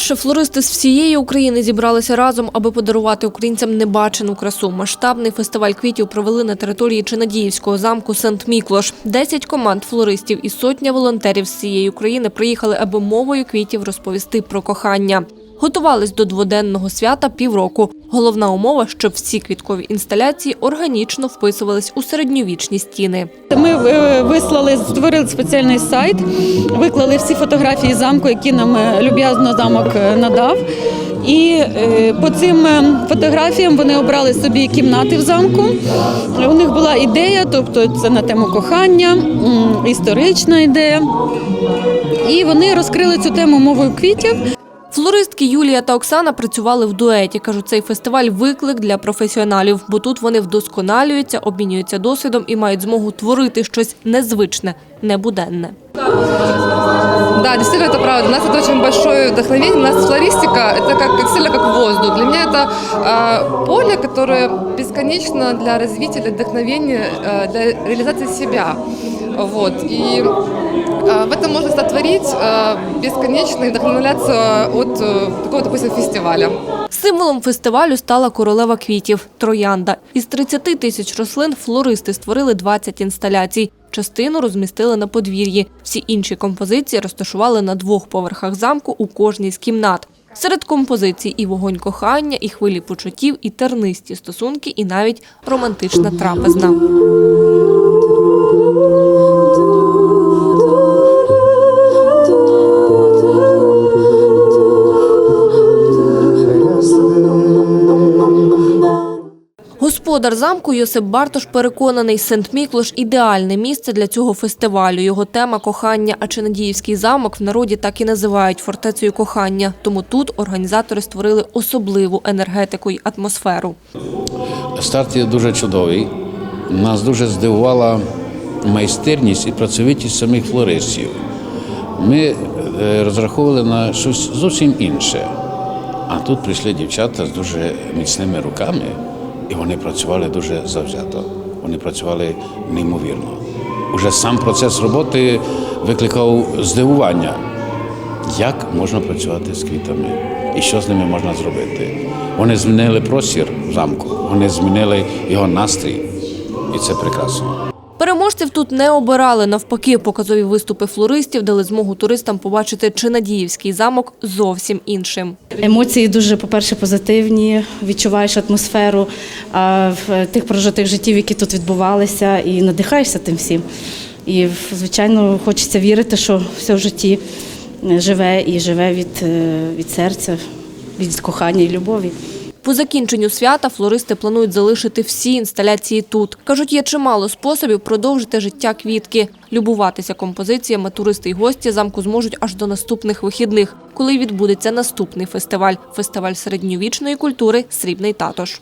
Вперше флористи з всієї України зібралися разом, аби подарувати українцям небачену красу. Масштабний фестиваль квітів провели на території Чинадіївського замку Сент-Міклош. Десять команд флористів і сотня волонтерів з цієї України приїхали, аби мовою квітів розповісти про кохання. Готувались до дводенного свята півроку. Головна умова, щоб всі квіткові інсталяції органічно вписувались у середньовічні стіни. Ми е, вислали, створили спеціальний сайт, виклали всі фотографії замку, які нам е, люб'язно замок е, надав. І по цим фотографіям вони обрали собі кімнати в замку. У них була ідея, тобто це на тему кохання, історична ідея. І вони розкрили цю тему мовою квітів. Флористки Юлія та Оксана працювали в дуеті. Кажуть, цей фестиваль виклик для професіоналів, бо тут вони вдосконалюються, обмінюються досвідом і мають змогу творити щось незвичне, небуденне. Да, действительно, это правда. У нас это очень большое вдохновение. У нас флористика – это как, действительно как воздух. Для меня это э, поле, которое бесконечно для развития, для вдохновения, э, для реализации себя. Вот. И э, в этом можно сотворить э, бесконечно и вдохновляться от э, такого, допустим, фестиваля. Символом фестивалю стала королева квітів – троянда. Із 30 тисяч рослин флористи створили 20 інсталяцій. Частину розмістили на подвір'ї. Всі інші композиції розташували на двох поверхах замку у кожній з кімнат. Серед композицій і вогонь кохання, і хвилі почуттів, і тернисті стосунки, і навіть романтична трапезна. Господар замку Йосип Бартош переконаний, Сент-Міклош – ідеальне місце для цього фестивалю. Його тема – кохання, а Чинадіївський замок в народі так і називають фортецею кохання. Тому тут організатори створили особливу енергетику й атмосферу. Старт є дуже чудовий. Нас дуже здивувала майстерність і працьовитість самих флористів. Ми е, розраховували на щось зовсім інше. А тут прийшли дівчата з дуже міцними руками, і вони працювали дуже завзято. Вони працювали неймовірно. Уже сам процес роботи викликав здивування, як можна працювати з квітами і що з ними можна зробити. Вони змінили простір замку, вони змінили його настрій, і це прекрасно. Переможців тут не обирали. Навпаки, показові виступи флористів дали змогу туристам побачити Чинадіївський замок зовсім іншим. Емоції дуже, по-перше, позитивні. Відчуваєш атмосферу тих прожитих життів, які тут відбувалися, і надихаєшся тим всім. І, звичайно, хочеться вірити, що все в житті живе і живе від, е, від серця, від кохання і любові. По закінченню свята флористи планують залишити всі інсталяції тут. Кажуть, є чимало способів продовжити життя квітки. Любуватися композиціями туристи й гості замку зможуть аж до наступних вихідних, коли відбудеться наступний фестиваль – фестиваль середньовічної культури «Срібний татош».